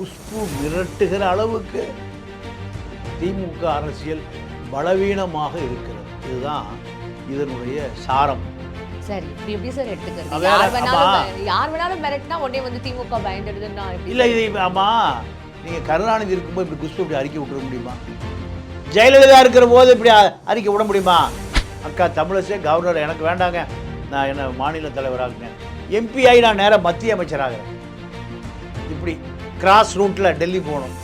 குஷ்பு மிரட்டுகிற அளவுக்கு திமுக அரசியல் பலவீனமாக இருக்கிறது. இதுதான் இதனுடைய சாரம். சரி இப்படி எப்படி சார் எடுத்துக்கிறது? யார் வேணாலும் யார் வேணாலும் மிரட்டினா உடனே வந்து திமுக பயந்துடுதுன்னா இல்லை இது ஆமா நீங்கள் கருணாநிதி இருக்கும்போது இப்படி குஷ்பு இப்படி அறிக்கை விட்டுற முடியுமா? ஜெயலலிதா இருக்கிற போது இப்படி அறிக்கை விட முடியுமா? அக்கா தமிழிசை கவர்னர் எனக்கு வேண்டாங்க. நான் என்ன மாநில தலைவராகுங்க எம்பி ஆகி நான் நேராக மத்திய அமைச்சராகிறேன். கிராஸ் ரூட்டில் டெல்லி போகணும்.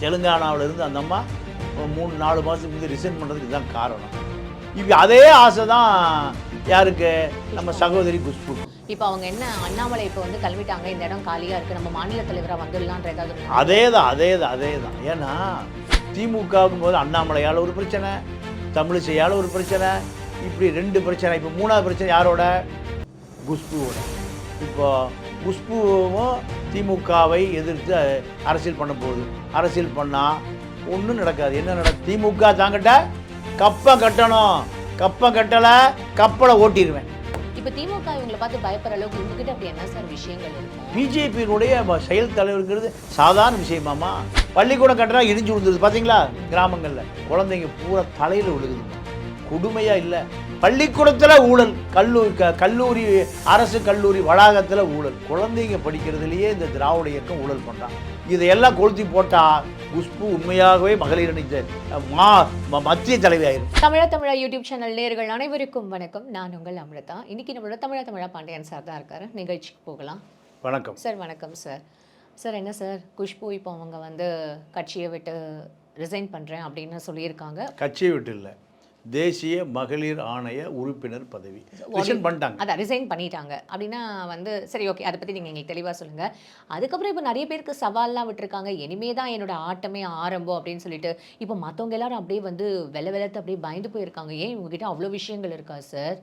தெலுங்கானாவுல இருந்து அந்த அம்மா ஒரு மூணு நாலு மாதத்துக்கு முந்தைய ரிசைன் பண்ணுறதுக்கு இதுதான் காரணம். இப்போ அதே ஆசை தான் யாருக்கு? நம்ம சகோதரி குஷ்பு. இப்போ அவங்க என்ன அண்ணாமலை இப்போ வந்து கிளம்பிட்டாங்க இந்த இடம் காலியா இருக்கு நம்ம மாநில தலைவரா வந்துடலான்ற ஏதாவது அதே தான் அதே தான் அதே தான் ஏன்னா திமுகவுக்கும் போது அண்ணாமலையால் ஒரு பிரச்சனை தமிழிசையால் ஒரு பிரச்சனை இப்படி ரெண்டு பிரச்சனை இப்போ மூணாவது பிரச்சனை யாரோட? குஷ்புவோட. இப்போ குஷ்புவும் திமுகவை எதிர்த்து அரசியல் பண்ண போகுது. அரசியல் பண்ணால் ஒன்றும் நடக்காது. என்ன நடக்கும் திமுக தாங்கிட்ட கப்பம் கட்டணும். கப்பம் கட்டலை கப்பலை ஓட்டிடுவேன் இப்போ திமுக இவங்களை பார்த்து பயப்படுற அளவுக்கு உங்ககிட்ட அப்படி என்ன சார் விஷயங்கள் பிஜேபியினுடைய செயல் தலைவருங்கிறது சாதாரண விஷயமாமா பள்ளிக்கூடம் கட்டுறா இடிஞ்சு விழுந்தது பார்த்தீங்களா கிராமங்களில். குழந்தைங்க பூரா தலையில் விழுகுது. கொடுமையாக இல்லை. பள்ளிக்கூடத்தில் ஊழல் கல்லூரி க கல்லூரி அரசு கல்லூரி வளாகத்தில் ஊழல். குழந்தைங்க படிக்கிறதுலையே இந்த திராவிட இயக்கம் ஊழல் பண்ணுறான் இதையெல்லாம் கொளுத்தி போட்டால் குஷ்பு உண்மையாகவே மகளிர் ம- மத்திய தலைவி ஆயிரும் தமிழா தமிழா யூடியூப் சேனல் நேயர்கள் அனைவருக்கும் வணக்கம். நான் உங்கள் அமிர்தா. இன்னைக்கு நம்மளோட தமிழா தமிழா பாண்டியன் சார் தான் இருக்காரு. நிகழ்ச்சிக்கு போகலாம். வணக்கம். சார் வணக்கம் சார் சார் என்ன சார் குஷ்பு இப்போ அவங்க வந்து கட்சியை விட்டு ரிசைன் பண்ணுறேன் அப்படின்னு சொல்லியிருக்காங்க. கட்சியை விட்டு இல்லை. தேசிய மகளிர் ஆணைய உறுப்பினர் பதவி. ரிசைன் பண்ணிட்டாங்க. அதான் ரிசைன் பண்ணிட்டாங்க. அப்படின்னா வந்து சரி ஓகே அதை பற்றி நீங்கள் எங்களுக்கு தெளிவாக சொல்லுங்கள் அதுக்கப்புறம் இப்போ நிறைய பேருக்கு சவால்லாம் விட்டுருக்காங்க. இனிமே தான் என்னோட ஆட்டமே ஆரம்பம் அப்படின்னு சொல்லிட்டு இப்போ மற்றவங்க எல்லாரும் அப்படியே வந்து வெள்ள வெள்ளத்தை அப்படியே பயந்து போயிருக்காங்க. ஏன் இவங்ககிட்ட அவ்வளோ விஷயங்கள் இருக்கா சார்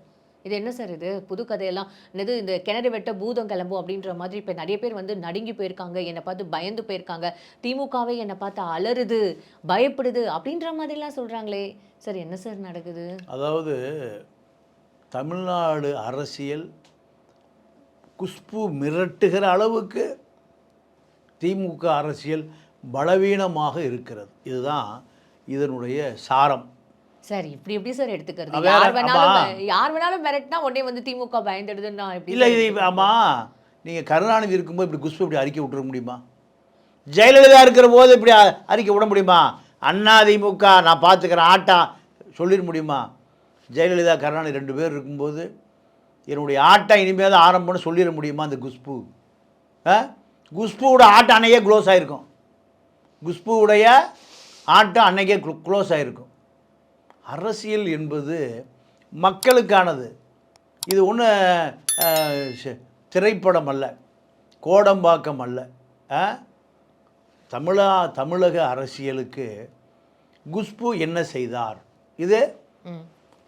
இது என்ன சார் இது? புது கதையெல்லாம். என்னது இந்த கிணறு வெட்ட பூதம் கிளம்பும் அப்படின்ற மாதிரி இப்போ நிறைய பேர் வந்து நடுங்கி போயிருக்காங்க. என்னை பார்த்து பயந்து போயிருக்காங்க. திமுகவே என்னை பார்த்து அலறுது பயப்படுது அப்படின்ற மாதிரிலாம் சொல்கிறாங்களே சார் என்ன சார் நடக்குது? அதாவது தமிழ்நாடு அரசியல் குஷ்பு மிரட்டுகிற அளவுக்கு திமுக அரசியல் பலவீனமாக இருக்கிறது. இதுதான் இதனுடைய சாரம். சார் இப்படி எப்படி சார் எடுத்துக்கிறது. யார் வேணாலும் யார் வேணாலும் மிரட்டினா உடனே வந்து திமுக பயந்துடுதுன்னா எப்படி இல்லை இது ஆமாம் நீங்கள் கருணாநிதி இருக்கும்போது இப்படி குஷ்பு இப்படி அறிக்கை விட்டுற முடியுமா? ஜெயலலிதா இருக்கிற போது இப்படி அறிக்கை விட முடியுமா? அண்ணா திமுக நான் பார்த்துக்கிறேன் ஆட்டா சொல்லிட முடியுமா? ஜெயலலிதா கருணாநிதி ரெண்டு பேர் இருக்கும்போது என்னுடைய ஆட்டம் இனிமேல் தான் ஆரம்பம்னு சொல்லிட முடியுமா அந்த குஷ்பு? ஆ குஷ்புவோட ஆட்டம் அன்னைக்கே க்ளோஸ் ஆகிருக்கும் குஷ்புவுடைய ஆட்டம் அன்னைக்கே க்ளோஸ் ஆகிருக்கும் அரசியல் என்பது மக்களுக்கானது. இது ஒன்று திரைப்படம் அல்ல கோடம்பாக்கம் அல்ல? தமிழா தமிழக அரசியலுக்கு குஷ்பு என்ன செய்தார்? இது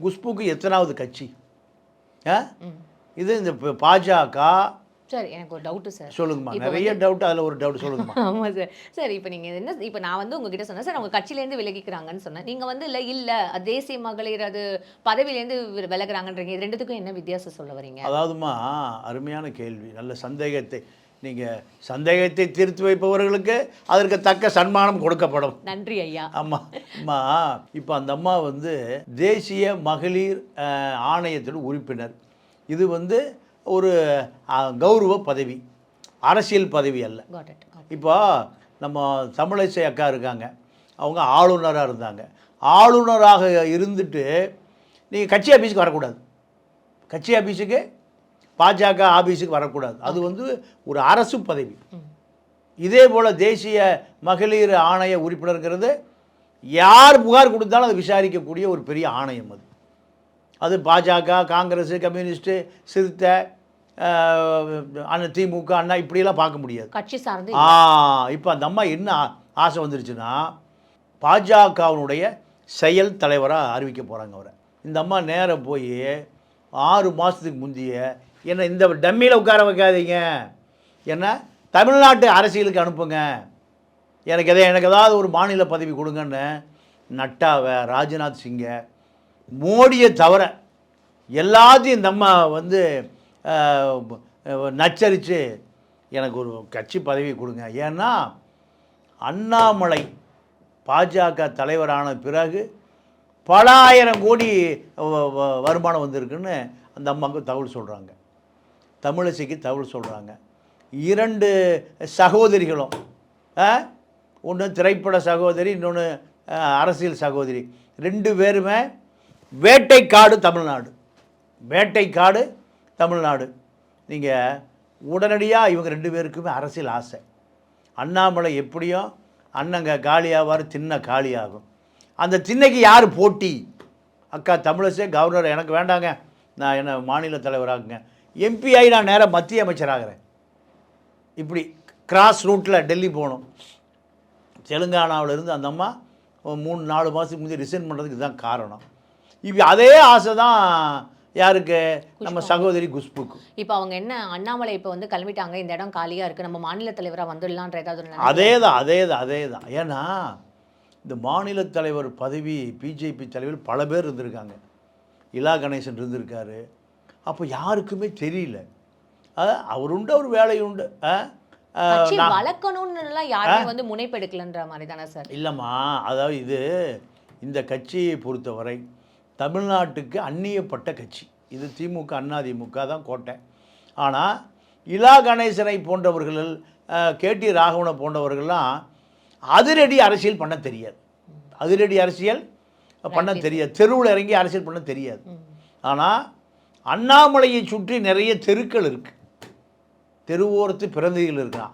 குஷ்புக்கு எத்தனாவது கட்சி. இது இந்த பாஜக சார் எனக்கு ஒரு டவுட்டு சார். சொல்லுங்கம்மா. நிறைய டவுட் அதில் ஒரு டவுட் சொல்லுங்கம்மா. ஆமாம் சார். சார் இப்போ நீங்கள் என்ன இப்போ நான் வந்து உங்ககிட்ட சொன்னேன். சார் அவங்க கட்சியிலேருந்து விலகிக்கிறாங்கன்னு சொன்னேன். நீங்கள் வந்து இல்லை இல்லை தேசிய மகளிர் அது பதவியிலேருந்து விலகுறாங்கன்றீங்க. இது ரெண்டுத்துக்கும் என்ன வித்தியாசம் சொல்ல வரீங்க? அதாவதுமா அருமையான கேள்வி. நல்ல சந்தேகத்தை நீங்கள் சந்தேகத்தை தீர்த்து வைப்பவர்களுக்கு அதற்கு தக்க சன்மானம் கொடுக்கப்படும். நன்றி ஐயா. ஆமாம் அம்மா இப்போ அந்த அம்மா வந்து தேசிய மகளிர் ஆணையத்தின் உறுப்பினர். இது வந்து ஒரு கௌரவ பதவி அரசியல் பதவி அல்ல. இப்போ நம்ம தமிழிசை அக்கா இருக்காங்க. அவங்க ஆளுநராக இருந்தாங்க. ஆளுநராக இருந்துட்டு நீங்கள் கட்சி ஆஃபீஸுக்கு வரக்கூடாது. கட்சி ஆஃபீஸுக்கு பாஜக ஆஃபீஸுக்கு வரக்கூடாது. அது வந்து ஒரு அரசு பதவி. இதே போல் தேசிய மகளிர் ஆணைய உறுப்பினருங்கிறது யார் புகார் கொடுத்தாலும் அதை விசாரிக்கக்கூடிய ஒரு பெரிய ஆணையம் அது. அது பாஜக காங்கிரஸ் கம்யூனிஸ்ட்டு சிறுத்தை திமுக அண்ணா இப்படியெல்லாம் பார்க்க முடியாது. கட்சி சார்ந்து ஆ இப்போ அந்த அம்மா என்ன ஆ- ஆசை வந்துருச்சுன்னா பாஜகவினுடைய செயல் தலைவராக அறிவிக்க போகிறாங்க அவரை. இந்த அம்மா நேரம் போய் ஆறு மாதத்துக்கு முந்தைய என்ன இந்த டம்மியில் உட்கார வைக்காதீங்க. என்ன? தமிழ்நாட்டு அரசியலுக்கு அனுப்புங்க. எனக்கு எதை எனக்கு ஏதாவது ஒரு மாநில பதவி கொடுங்கன்னு நட்டாவை ராஜ்நாத் சிங்கை. மோடியை தவிர எல்லாத்தையும் இந்த அம்மா வந்து நச்சரித்து எனக்கு ஒரு கட்சி பதவி கொடுங்க. ஏன்னா அண்ணாமலை பாஜக தலைவரான பிறகு பல ஆயிரம் கோடி வ- வ- வருமானம் வந்திருக்குன்னு அந்த அம்மாவுக்கு தகவல் சொல்கிறாங்க தமிழிசைக்கு தகவல் சொல்கிறாங்க இரண்டு சகோதரிகளும் ஒன்று திரைப்பட சகோதரி இன்னொன்று அரசியல் சகோதரி. ரெண்டு பேருமே வேட்டைக்காடு தமிழ்நாடு. வேட்டைக்காடு தமிழ்நாடு. நீங்கள் உடனடியாக இவங்க ரெண்டு பேருக்குமே அரசியல் ஆசை. அண்ணாமலை எப்படியும் அண்ணங்க காலியாவார் தின்ன காலியாகும். அந்த தின்னைக்கு யார் போட்டி? அக்கா தமிழிசை கவர்னர் எனக்கு வேண்டாங்க. நான் என்ன மாநில தலைவராகுங்க. எம்பிஐ நான் நேராக மத்திய அமைச்சராகிறேன். இப்படி கிராஸ் ரூட்டில் டெல்லி போகணும். தெலுங்கானாவிலேருந்து அந்த அம்மா மூணு நாலு மாதத்துக்கு முந்தைய ரிசைன் பண்ணுறதுக்கு இதுதான் காரணம். இப்போ அதே ஆசை தான் யாருக்கு? நம்ம சகோதரி குஷ்புக்கு. இப்போ அவங்க என்ன அண்ணாமலை இப்போ வந்து கிளம்பிட்டாங்க இந்த இடம் காலியா இருக்கு நம்ம மாநில தலைவரா வந்துடலான்ற ஏதாவது அதே தான் அதே தான் அதே தான் ஏன்னா இந்த மாநில தலைவர் பதவி பிஜேபி தலைவர் பல பேர் இருந்திருக்காங்க. இலா கணேசன் இருந்திருக்காரு. அப்போ யாருக்குமே தெரியல. அவர் உண்டு அவர் வேலை உண்டு. அஹ், அஹ், கட்சி நான்- வளர்க்கணும்னு எல்லாம் யாருமே வந்து முனைப்பெடுக்கலன்ற மாதிரி தானே சார்? இல்லைம்மா அதாவது இது இந்த கட்சியை பொறுத்தவரை தமிழ்நாட்டுக்கு அந்நியப்பட்ட கட்சி. இது திமுக அண்ணா திமுக தான் கோட்டை. ஆனால் இலா கணேசனை போன்றவர்கள் அஹ், கேடி ராகவனை போன்றவர்கள்லாம் அதிரடி அரசியல் பண்ண தெரியாது. அதிரடி அரசியல் பண்ண தெரியாது. தெருவில் இறங்கி அரசியல் பண்ண தெரியாது. ஆனால் அண்ணாமலையை சுற்றி நிறைய தெருக்கள் இருக்குது தெருவோரத்து பிறந்ததிகள் இருக்கான்.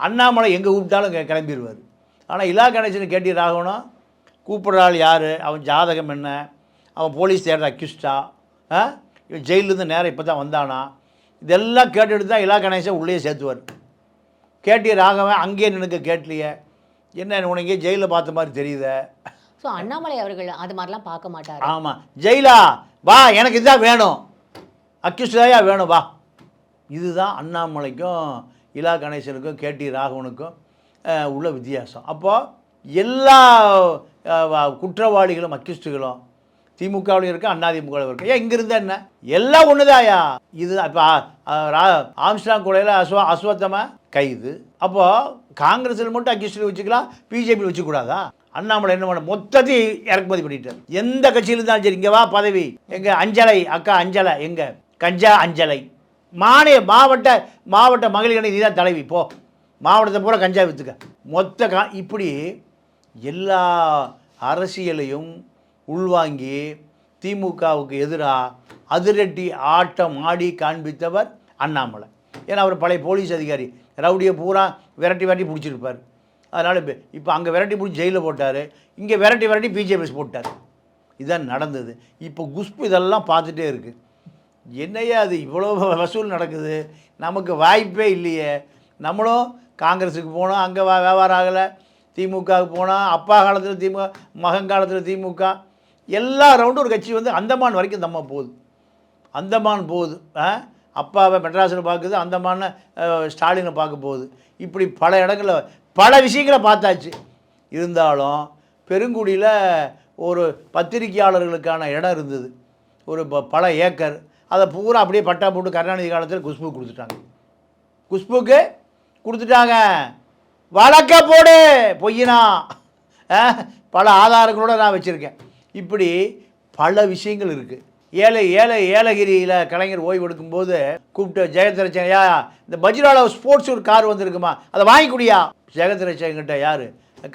அண்ணாமலை எங்கே கூப்பிட்டாலும் கிளம்பிடுவார் ஆனால் இலா கணேசன் கேட்டி ராகவனும் கூப்பிட்ற ஆள் யார்? அவன் ஜாதகம் என்ன? அவன் போலீஸ் தேடுற அக்யூஸ்டா. இவன் ஜெயிலேருந்து நேரம் இப்போ தான் வந்தானா? இதெல்லாம் கேட்டுட்டு தான் இலா கணேசன் உள்ளே சேர்த்துவார். கேட்டி ராகவன் அங்கேயே நினைக்க கேட்கலையே. என்ன உனக்கு ஜெயிலில் பார்த்த மாதிரி தெரியுதே? ஸோ அண்ணாமலை அவர்கள் அது மாதிரிலாம் பார்க்க மாட்டாரு? ஆமாம் ஜெயிலா வா எனக்கு இதுதான் வேணும். அக்யூஸ்டாயா வேணும் வா. இதுதான் அண்ணாமலைக்கும் இலா கணேசனுக்கும் கேடி ராகவனுக்கும் உள்ள வித்தியாசம். அப்போது எல்லா குற்றவாளிகளும் அக்யூஸ்டுகளும் திமுகவிலும் இருக்கு அண்ணா திமுகவில் இருக்கு. ஏன் இங்கே என்ன? எல்லாம் ஒன்றுதாயா இது இப்போ ஆம்ஸ்டாங் கொலையில் அஸ்வ அஸ்வத்தம கைது அப்போது காங்கிரஸில் மட்டும் அக்யூஸ்டில் வச்சுக்கலாம் பிஜேபியில் வச்சுக்கூடாதா? அண்ணாமலை என்ன பண்ண மொத்தத்தையும் இறக்குமதி பண்ணிட்டார். எந்த கட்சியில் இருந்தாலும் சரி இங்கே வா பதவி. எங்க அஞ்சலை அக்கா அஞ்சலை எங்க கஞ்சா அஞ்சலை. மாநில மாவட்ட மாவட்ட மகளிர் அணி நீதான் தலைவி போ. மாவட்டத்தை பூரா கஞ்சா விற்றுக்க மொத்த கா இப்படி எல்லா அரசியலையும் உள்வாங்கி திமுகவுக்கு எதிராக அதிரட்டி ஆட்டம் ஆடி காண்பித்தவர் அண்ணாமலை. ஏன்னா அவர் பழைய போலீஸ் அதிகாரி. ரவுடியை பூரா விரட்டி விரட்டி பிடிச்சிருப்பார். அதனால் இப்போ இப்போ அங்கே விரட்டி பிடிச்சி ஜெயிலில் போட்டார். இங்கே விரட்டி விரட்டி பிஜேபிஎஸ் போட்டார். இதான் நடந்தது. இப்போ குஷ்பு இதெல்லாம் பார்த்துட்டே இருக்குது என்னையா அது இவ்வளோ வசூல் நடக்குது. நமக்கு வாய்ப்பே இல்லையே. நம்மளும் காங்கிரஸுக்கு போனோம். அங்கே வியாபாரம் ஆகலை. திமுகவுக்கு போனால் அப்பா காலத்தில் திமுக மகன் காலத்தில் திமுக. எல்லா ரவுண்டும் ஒரு கட்சி வந்து அந்தமான் வரைக்கும் நம்ம போகுது. அந்தமான் போகுது. ஆ? அப்பாவை மெட்ராஸில் பார்க்குது அந்தமான ஸ்டாலினை பார்க்க போகுது. இப்படி பல இடங்களில் பல விஷயங்களை பார்த்தாச்சு. இருந்தாலும் பெருங்குடியில் ஒரு பத்திரிகையாளர்களுக்கான இடம் இருந்தது. ஒரு ப- பல ஏக்கர். அதை பூரா அப்படியே பட்டா போட்டு கருணாநிதி காலத்தில் குஷ்பு கொடுத்துட்டாங்க. குஷ்புக்கு கொடுத்துட்டாங்க. வழக்க போடு பொய்யினா. பல ஆதாரங்களோட நான் வச்சுருக்கேன். இப்படி பல விஷயங்கள் இருக்குது ஏழை ஏழை ஏலகிரியில் கலைஞர் ஓய்வு எடுக்கும்போது கூப்பிட்டு ஜெயத்ரட்சனையா இந்த பஜ்ரால ஸ்போர்ட்ஸ் ஒரு கார் வந்திருக்குமா? அதை வாங்கிக்கூடியா குடியா? யார்?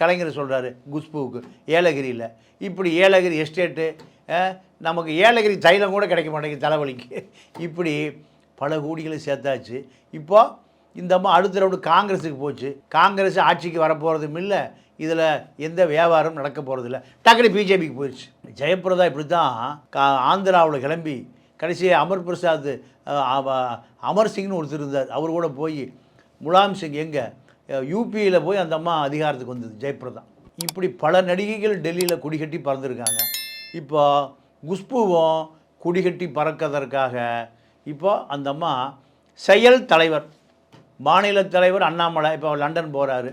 கலைஞர் சொல்கிறாரு குஷ்புவுக்கு ஏலகிரியில். இப்படி ஏலகிரி எஸ்டேட்டு நமக்கு ஏலகிரி தைலம் கூட கிடைக்க மாட்டேங்குது தலைவலிக்கு. இப்படி பல கோடிகளை சேர்த்தாச்சு. இப்போது இந்த அம்மா அடுத்த ரவுண்டு காங்கிரஸுக்கு போச்சு. காங்கிரஸ் ஆட்சிக்கு வரப்போகிறதும் இல்லை. இதில் எந்த வியாபாரம் நடக்க போகிறதில்ல டக்குனு பிஜேபிக்கு போயிடுச்சு ஜெயபிரதா இப்படி தான் கா ஆந்திராவில் கிளம்பி கடைசியாக அமர் பிரசாத் அமர் சிங்னு ஒருத்தர் இருந்தார். அவர் கூட போய் முலாம் சிங் எங்கே? யூபியில் போய் அந்த அம்மா அதிகாரத்துக்கு வந்தது ஜெயபிரதா இப்படி பல நடிகைகள் டெல்லியில் குடிகட்டி பறந்துருக்காங்க. இப்போ குஷ்புவும் குடிகட்டி பறக்கிறதற்காக இப்போ அந்த அம்மா செயல் தலைவர். மாநில தலைவர் அண்ணாமலை இப்போ லண்டன் போகிறாரு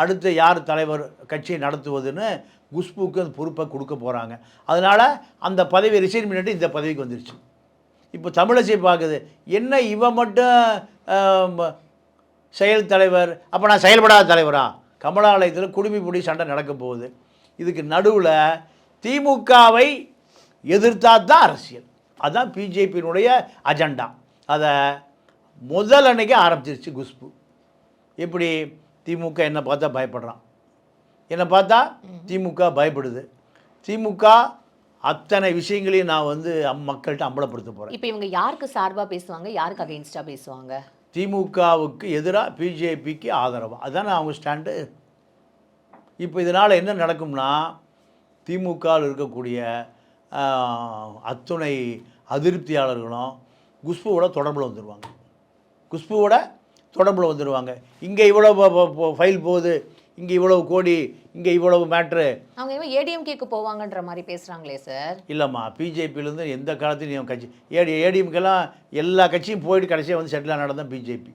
அடுத்து யார் தலைவர் கட்சியை நடத்துவதுன்னு குஷ்புக்கு அந்த பொறுப்பை கொடுக்க போகிறாங்க அதனால் அந்த பதவி ரிசைன் பண்ணிட்டு இந்த பதவிக்கு வந்துருச்சு. இப்போ தமிழசை பார்க்குது. என்ன இவன் மட்டும் செயல் தலைவர் அப்போ நான் செயல்படாத தலைவரா? கமலாலயத்தில் குடுமிப்பொடி சண்டை நடக்க போகுது. இதுக்கு நடுவில் திமுகவை எதிர்த்தா தான் அரசியல். அதுதான் பிஜேபியினுடைய அஜெண்டா. அதை முதல் அன்னைக்கு ஆரம்பிச்சிருச்சு குஷ்பு எப்படி? திமுக என்னை பார்த்தா பயப்படுறான். என்னை பார்த்தா திமுக பயப்படுது. திமுக அத்தனை விஷயங்களையும் நான் வந்து மக்கள்கிட்ட அம்பலப்படுத்த போகிறேன் இப்போ இவங்க யாருக்கு சார்பா பேசுவாங்க? யாருக்கு அகைன்ஸ்டா பேசுவாங்க? திமுகவுக்கு எதிராக பிஜேபிக்கு ஆதரவு. அதானே அவங்க ஸ்டாண்டு. இப்போ இதனால் என்ன நடக்கும்னா திமுகவில் இருக்கக்கூடிய அத்துணை அதிருப்தியாளர்களும் குஷ்புவோட தொடர்பில் வந்துடுவாங்க குஷ்புவோட தொடர்பில் வந்துடுவாங்க இங்கே இவ்வளோ ஃபைல் போகுது. இங்கே இவ்வளவு கோடி இங்கே இவ்வளவு மேட்ரு. அவங்க ஏடிஎம்கேக்கு போவாங்கன்ற மாதிரி பேசுறாங்களே சார். இல்லைம்மா பிஜேபியிலேருந்து எந்த காலத்துலையும் கட்சி ஏடி ஏடிஎம்கெல்லாம் எல்லா கட்சியும் போயிட்டு கடைசியாக வந்து செட்டில் நடந்தான் பிஜேபி.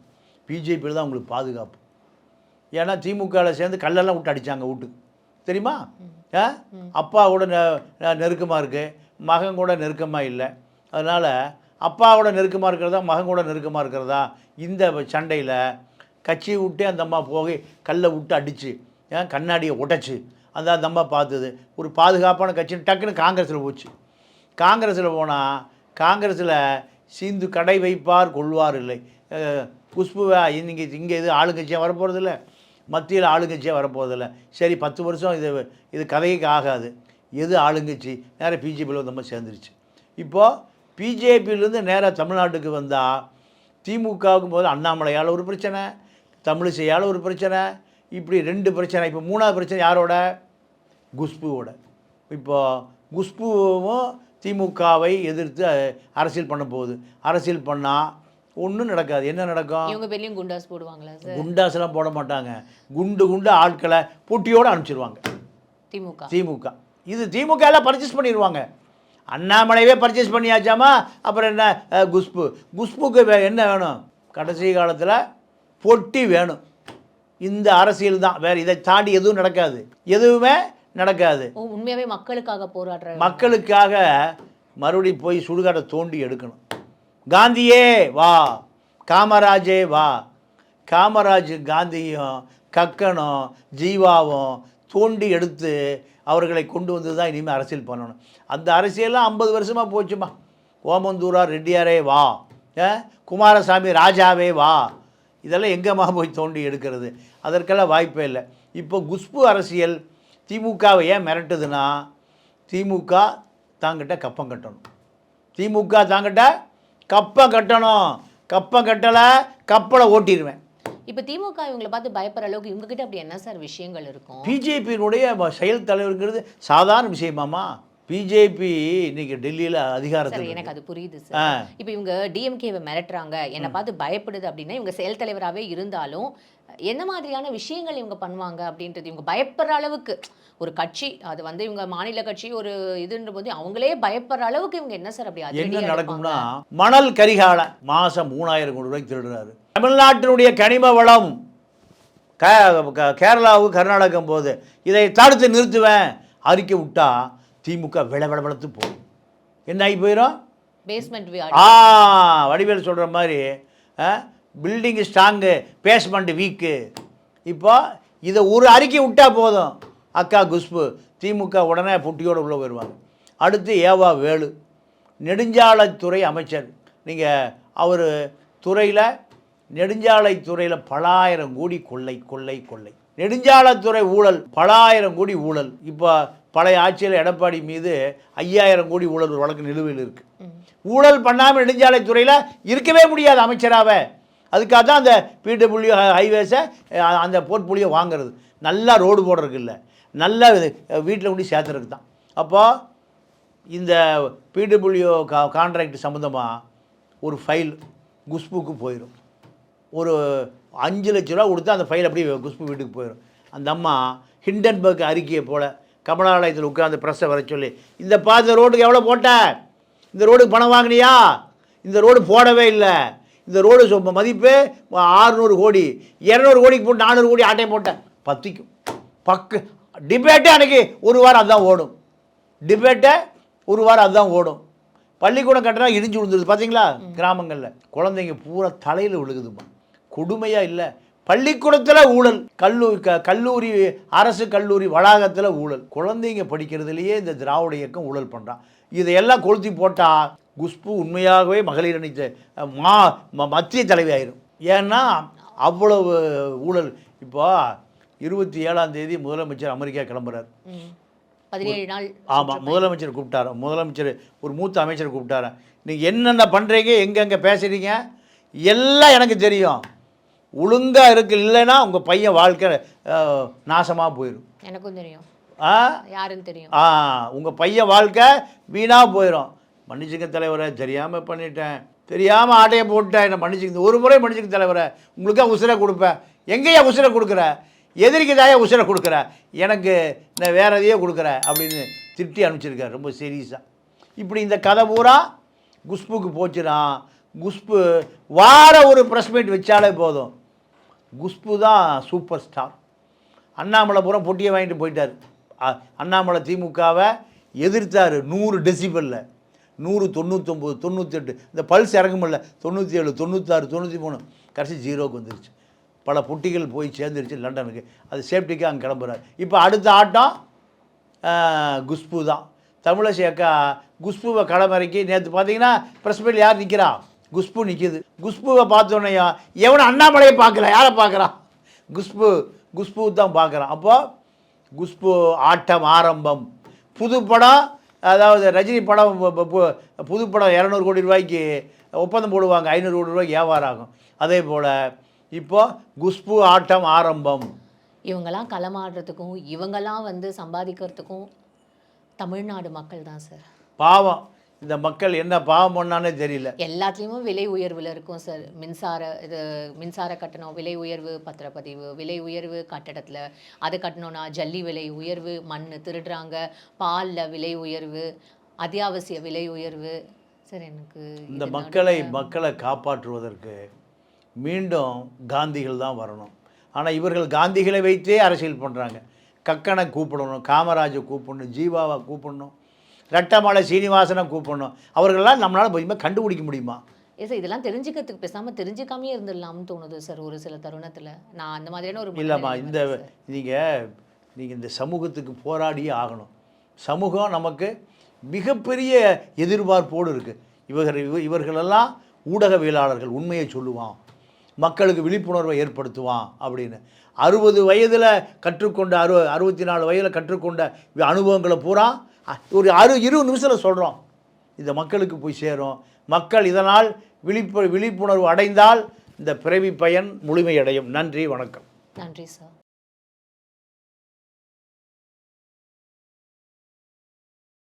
பிஜேபியில் தான் உங்களுக்கு பாதுகாப்பு. ஏன்னா திமுகவில் சேர்ந்து கல்லெல்லாம் விட்டு அடித்தாங்க வீட்டுக்கு தெரியுமா? ஆ? அப்பா கூட நெருக்கமாக இருக்குது மகன் கூட நெருக்கமாக இல்லை. அதனால் அப்பாவோட நெருக்கமாக இருக்கிறதா மகன் கூட நெருக்கமாக இருக்கிறதா? இந்த சண்டையில் கட்சியை விட்டு அந்த அம்மா போய் கல்லை விட்டு அடித்து ஏன் கண்ணாடியை உடைச்சு அந்த அந்த அம்மா பார்த்தது. ஒரு பாதுகாப்பான கட்சின்னு டக்குன்னு காங்கிரஸில் போச்சு. காங்கிரஸில் போனால் காங்கிரஸில் சீந்து கடை வைப்பார் கொள்வார் இல்லை. புஷ்புவா குஷ்புவா இங்கே இங்கே இது ஆளுங்கட்சியாக வரப்போகிறதில்ல மத்தியில் ஆளுங்கட்சியாக வரப்போகிறதில்ல சரி பத்து வருஷம் இது இது கதைக்கு ஆகாது. எது ஆளுங்கட்சி? நேராக பிஜேபியில் வந்து நம்ம சேர்ந்துருச்சு. இப்போது பிஜேபியிலேருந்து நேராக தமிழ்நாட்டுக்கு வந்தால் திமுகவுக்கு போது அண்ணாமலையால் ஒரு பிரச்சனை தமிழிசையால் ஒரு பிரச்சனை இப்படி ரெண்டு பிரச்சனை இப்போ மூணாவது பிரச்சனை யாரோட? குஷ்புவோட. இப்போ குஷ்புவும் திமுகவை எதிர்த்து அரசியல் பண்ண போகுது. அரசியல் பண்ணால் ஒன்றும் நடக்காது. என்ன நடக்கும்? இவங்க பேர்லயும் குண்டாஸ் போடுவாங்களா சார்? குண்டாசெல்லாம் போட மாட்டாங்க. குண்டு குண்டு ஆட்களை பூட்டியோடு அனுப்பிச்சிருவாங்க. திமுக. திமுக. இது திமுக எல்லாம் பர்ச்சேஸ் பண்ணிடுவாங்க அண்ணாமலையவே பர்ச்சேஸ் பண்ணியாச்சாமா? அப்புறம் என்ன குஷ்பு. குஷ்புக்கு என்ன வேணும்? கடைசி காலத்தில் பொட்டி வேணும். இந்த அரசியல் தான். வேறு இதை தாண்டி எதுவும் நடக்காது. எதுவுமே நடக்காது. ஓ உண்மையாவே மக்களுக்காக போராடுற மக்களுக்காக மறுபடியும் போய் சுடுகாட்டை தோண்டி எடுக்கணும். காந்தியே வா. காமராஜே வா. காமராஜ் காந்தியும் கக்கனும் ஜீவாவும் தோண்டி எடுத்து அவர்களை கொண்டு வந்து தான் இனிமேல் அரசியல் பண்ணணும். அந்த அரசியல்லாம் ஐம்பது வருஷமாக போச்சுமா. ஓமந்தூரா ரெட்டியாரே வா. குமாரசாமி ராஜாவே வா. இதெல்லாம் எங்கேம்மா போய் தோண்டி எடுக்கிறது? அதற்கெல்லாம் வாய்ப்பே இல்லை. இப்போ குஷ்பு அரசியல் திமுகவை ஏன் மிரட்டுதுன்னா திமுக தாங்கிட்ட கப்பம் கட்டணும். திமுக தாங்கிட்ட கப்பம் கட்டணும். கப்பம் கட்டலை கப்பலை ஓட்டிடுவேன். இப்ப திமுக இவங்களை பார்த்து பயப்படுற அளவுக்கு இவங்க கிட்ட அப்படி என்ன சார் விஷயங்கள் இருக்கும்? பிஜேபியினுடைய செயல் தலைவருங்கிறது சாதாரண விஷயமாமா பிஜேபி இன்னைக்கு டெல்லியில் அதிகாரத்தில் எனக்கு அது புரியுது. சார். இப்போ இவங்க டிஎம்கேவை மிரட்டுறாங்க. என்னை பார்த்து பயப்படுது அப்படின்னா இவங்க செயல் தலைவராகவே இருந்தாலும் என்ன மாதிரியான விஷயங்கள் இவங்க பண்ணுவாங்க அப்படின்றது இவங்க பயப்படுற அளவுக்கு ஒரு கட்சி அது வந்து இவங்க மாநில கட்சி ஒரு இதுன்ற போது அவங்களே பயப்படுற அளவுக்கு இவங்க என்ன சார் அப்படி என்ன நடக்கும்னா மணல் கரிகால மாதம் மூணாயிரம் கோடி ரூபாய்க்கு திருடுறாரு. தமிழ்நாட்டினுடைய கனிம வளம் கேரளாவுக்கு கர்நாடகம் போகுது இதை தடுத்து நிறுத்துவேன் அறிக்கை விட்டா திமுக விள விள விளத்து போகும். என்ன ஆகி போயிடும் பேஸ்மெண்ட் ஆ வடிவேல் சொல்கிற மாதிரி பில்டிங் ஸ்ட்ராங்கு பேஸ்மெண்ட் வீக்கு இப்போ இதை ஒரு அறிக்கை விட்டா போதும். அக்கா குஷ்பு திமுக உடனே புட்டியோடு உள்ளே போயிடுவாங்க. அடுத்து ஏவா வேலு நெடுஞ்சாலைத்துறை அமைச்சர். நீங்கள் அவர் துறையில் நெடுஞ்சாலைத்துறையில் பலாயிரம் கோடி கொள்ளை கொள்ளை கொள்ளை. நெடுஞ்சாலைத்துறை ஊழல் பலாயிரம் கோடி ஊழல். இப்போ பழைய ஆட்சியில் எடப்பாடி மீது ஐயாயிரம் கோடி ஊழல் ஒரு வழக்கு நிலுவையில் இருக்குது ஊழல் பண்ணாமல் நெடுஞ்சாலைத்துறையில் இருக்கவே முடியாது அமைச்சராக அதுக்காக தான் அந்த பிடபிள்யூ ஹைவேஸை அந்த போர்ட்போலியோ வாங்குறது. நல்லா ரோடு போடுறதுக்கு இல்லை. நல்லா வீட்டில் கொண்டு சேர்த்துறதுக்கு தான். அப்போது இந்த பிடபிள்யூ கா கான்ட்ராக்ட் சம்மந்தமாக ஒரு ஃபைல் குஷ்புக்கு போயிடும் ஒரு அஞ்சு லட்ச ரூபா கொடுத்தா அந்த ஃபைல் அப்படியே குஷ்பு வீட்டுக்கு போயிடும். அந்த அம்மா ஹிண்டன்பர்க் அறிக்கையை போல கமலாலயத்தில் உட்கார்ந்து ப்ரெஸ்ஸை வர சொல்லி இந்த பா இந்த ரோடுக்கு எவ்வளோ போட்ட? இந்த ரோடுக்கு பணம் வாங்கினியா? இந்த ரோடு போடவே இல்லை. இந்த ரோடு சொ- மதிப்பு ஆறுநூறு கோடி இரநூறு கோடிக்கு போட்டு நானூறு கோடி ஆட்டையை போட்டேன். பத்திக்கும். பக்கு டிபேட்டே அன்னைக்கு ஒரு வாரம் அதுதான் ஓடும். டிபேட்டை ஒரு வாரம் அதுதான் ஓடும். பள்ளிக்கூடம் கட்டினா இடிஞ்சு விழுந்துருது. பார்த்தீங்களா கிராமங்களில் குழந்தைங்க பூரா தலையில் விழுகுதுமா கொடுமையாக இல்லை. பள்ளிக்கூடத்தில் ஊழல் கல்லூரி க கல்லூரி அரசு கல்லூரி வளாகத்தில் ஊழல். குழந்தைங்க படிக்கிறதுலையே இந்த திராவிட இயக்கம் ஊழல் பண்ணுறான் இதையெல்லாம் கொளுத்தி போட்டால் குஷ்பு உண்மையாகவே மகளிர் அணி மா மத்திய தலைவி ஆயிரும். ஏன்னா அவ்வளவு ஊழல். இப்போ இருபத்தி ஏழாம் தேதி முதலமைச்சர் அமெரிக்கா கிளம்புறார். பதினேழு நாள் ஆமாம் முதலமைச்சர் கூப்பிட்டாரு. முதலமைச்சர் ஒரு மூத்த அமைச்சர் கூப்பிட்டாரு. நீங்கள் என்னென்ன பண்ணுறீங்க எங்கெங்கே பேசுகிறீங்க எல்லாம் எனக்கு தெரியும். ஒழுங்காக இருக்கு இல்லைன்னா உங்கள் பையன் வாழ்க்கை நாசமாக போயிடும் எனக்கும் தெரியும். ஆ? யாருன்னு தெரியும். ஆ உங்கள் பையன் வாழ்க்கை வீணாக போயிடும் மன்னிச்சுங்க தலைவரை தெரியாமல் பண்ணிட்டேன். தெரியாமல் ஆட்டையை போட்டேன் என்னை மன்னிச்சுங்க ஒரு முறை மன்னிச்சுங்க தலைவரை உங்களுக்காக உசுரை கொடுப்பேன். எங்கேயா உசுரை கொடுக்குற? எதிரிக்கு தாயா உசுரை கொடுக்குற? எனக்கு நான் வேற எதையோ கொடுக்குற அப்படின்னு திட்டி அனுப்பிச்சிருக்காரு ரொம்ப சீரியஸாக இப்படி இந்த கதை பூரா குஷ்புக்கு போச்சுன்னா குஷ்பு வார ஒரு ப்ரெஸ் மீட் வச்சாலே போதும். குஷ்பு தான் சூப்பர் ஸ்டார். அண்ணாமலை பொட்டியை வாங்கிட்டு போயிட்டார். அண்ணாமலை திமுகவை எதிர்த்தார் நூறு டெசிபலில். நூறு தொண்ணூத்தொம்பது தொண்ணூற்றெட்டு இந்த பல்ஸ் இறங்குமில்ல. தொண்ணூற்றி ஏழு தொண்ணூத்தாறு தொண்ணூற்றி மூணு கடைசி ஜீரோக்கு வந்துருச்சு. பல பொட்டிகள் போய் சேர்ந்துருச்சு லண்டனுக்கு. அது சேஃப்டிக்கு அங்கே கிளம்புறாரு. இப்போ அடுத்த ஆட்டம் குஷ்பு தான். தமிழசேக்கா குஷ்புவை களமிறக்கி நேற்று பார்த்தீங்கன்னா ப்ரெஸ் மீட் யார் நிற்கிறா குஷ்பு நிற்கிது குஷ்புவை பார்த்தோன்னையா எவனும் அண்ணாமலையை பார்க்கல? யாரை பார்க்குறான் குஷ்பு குஷ்பு தான் பார்க்குறான். அப்போ குஷ்பு ஆட்டம் ஆரம்பம். புது படம் அதாவது ரஜினி படம் புது படம் இரநூறு கோடி ரூபாய்க்கு ஒப்பந்தம் போடுவாங்க. ஐநூறு கோடி ரூபாய்க்கு வியாபாரம் ஆகும். அதே போல் இப்போ குஷ்பு ஆட்டம் ஆரம்பம். இவங்கெல்லாம் களமாடுறதுக்கும் இவங்கெல்லாம் வந்து சம்பாதிக்கிறதுக்கும் தமிழ்நாடு மக்கள் தான் சார். பாவம். இந்த மக்கள் என்ன பாவம் பண்ணானே தெரியல. எல்லாத்துலேயுமே விலை உயர்வில் இருக்கும் சார். மின்சார இது மின்சார கட்டணம் விலை உயர்வு பத்திரப்பதிவு விலை உயர்வு கட்டடத்தில் அது கட்டணும்னா ஜல்லி விலை உயர்வு மண் திருடுறாங்க பாலில் விலை உயர்வு அத்தியாவசிய விலை உயர்வு. சார் எனக்கு இந்த மக்களை மக்களை காப்பாற்றுவதற்கு மீண்டும் காந்திகள் தான் வரணும். ஆனால் இவர்கள் காந்திகளை வைத்தே அரசியல் பண்ணுறாங்க கக்கனை கூப்பிடணும் காமராஜை கூப்பிடணும் ஜீவாவை கூப்பிடணும். ரெட்டமலை சீனிவாசனை கூப்பிடணும். அவர்களெல்லாம் நம்மளால் போய் கண்டுபிடிக்க முடியுமா? ஏ சார் இதெல்லாம் தெரிஞ்சுக்கிறதுக்கு பேசாமல் தெரிஞ்சுக்காமே இருந்துடலாம்னு தோணுது சார் ஒரு சில தருணத்தில். நான் அந்த மாதிரியான ஒரு இல்லைம்மா இந்த. நீங்கள் நீங்கள் இந்த சமூகத்துக்கு போராடியே ஆகணும். சமூகம் நமக்கு மிகப்பெரிய எதிர்பார்ப்போடு இருக்குது இவர்கள் இவ- இவர்களெல்லாம் ஊடகவியலாளர்கள் உண்மையை சொல்லுவான். மக்களுக்கு விழிப்புணர்வை ஏற்படுத்துவான் அப்படின்னு. அறுபது வயதில் கற்றுக்கொண்ட அறு அறுபத்தி நாலு வயதில் கற்றுக்கொண்ட அனுபவங்களை பூரா ஒரு அறு இருபது நிமிஷத்தில் சொல்கிறோம் இந்த மக்களுக்கு போய் சேரும். மக்கள் இதனால் விழிப்பு விழிப்புணர்வு அடைந்தால் இந்த பிறவி பயன் முழுமையடையும். நன்றி வணக்கம். நன்றி சார்.